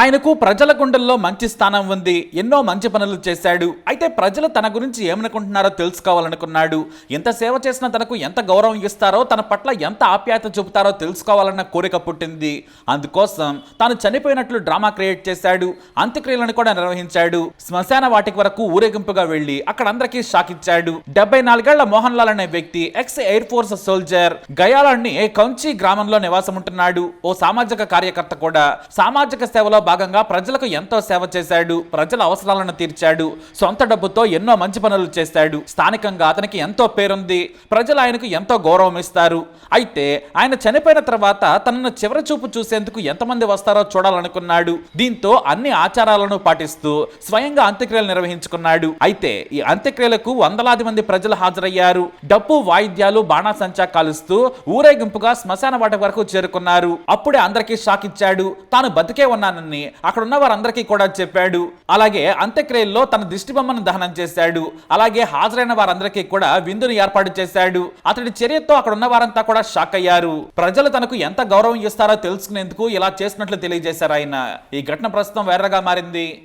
ఆయనకు ప్రజల గుండెల్లో మంచి స్థానం ఉంది ఎన్నో మంచి పనులు చేశాడు. అయితే ప్రజలు తన గురించి ఏమనుకుంటున్నారో తెలుసుకోవాలనుకున్నాడు. ఎంత సేవ చేసినా తనకు ఎంత గౌరవం ఇస్తారో తన పట్ల ఎంత ఆప్యాయత చూపుతారో తెలుసుకోవాలన్న కోరిక పుట్టింది. అందుకోసం తాను చనిపోయినట్లు డ్రామా క్రియేట్ చేశాడు అంత్యక్రియలను కూడా నిర్వహించాడు. శ్మశాన వాటికి వరకు ఊరేగింపుగా వెళ్ళి అక్కడ అందరికీ షాక్ ఇచ్చాడు డెబ్బై నాలుగేళ్ళ మోహన్ లాల్ అనే వ్యక్తి ఎక్స్ ఎయిర్ ఫోర్స్ సోల్జర్. గయాలాన్ని కౌంచి గ్రామంలో నివాసం ఉంటున్నాడు ఓ సామాజిక కార్యకర్త కూడా. సామాజిక సేవలో భాగంగా ప్రజలకు ఎంతో సేవ చేశాడు. ప్రజల అవసరాలను తీర్చాడు. సొంత డబ్బుతో ఎన్నో మంచి పనులు చేశాడు. స్థానికంగా అతనికి ఎంతో పేరుంది. ప్రజలు ఆయనకు ఎంతో గౌరవం ఇస్తారు. అయితే ఆయన చనిపోయిన తర్వాత తనను చివరి చూపు చూసేందుకు ఎంతమంది వస్తారో చూడాలనుకున్నాడు. దీంతో అన్ని ఆచారాలను పాటిస్తూ స్వయంగా అంత్యక్రియలు నిర్వహించుకున్నాడు. అయితే ఈ అంత్యక్రియలకు వందలాది మంది ప్రజలు హాజరయ్యారు. డప్పు వాయిద్యాలు బాణాసంచా కాలుస్తూ ఊరేగింపుగా శ్మశాన వాటి వరకు చేరుకున్నారు. అప్పుడే అందరికీ షాక్ ఇచ్చాడు. తాను బతికే ఉన్నానని అక్కడ ఉన్న వారందరికీ కూడా చెప్పాడు. అలాగే అంత్యక్రియల్లో తన దిష్టి బొమ్మను దహనం చేశాడు. అలాగే హాజరైన వారందరికీ కూడా విందును ఏర్పాటు చేశాడు. అతడి చర్యతో అక్కడ ఉన్న వారంతా కూడా షాక్ అయ్యారు. ప్రజలు తనకు ఎంత గౌరవం ఇస్తారో తెలుసుకునేందుకు ఇలా చేసినట్లు తెలియజేశారు ఆయన. ఈ ఘటన ప్రస్తుతం వేర్రగా మారింది.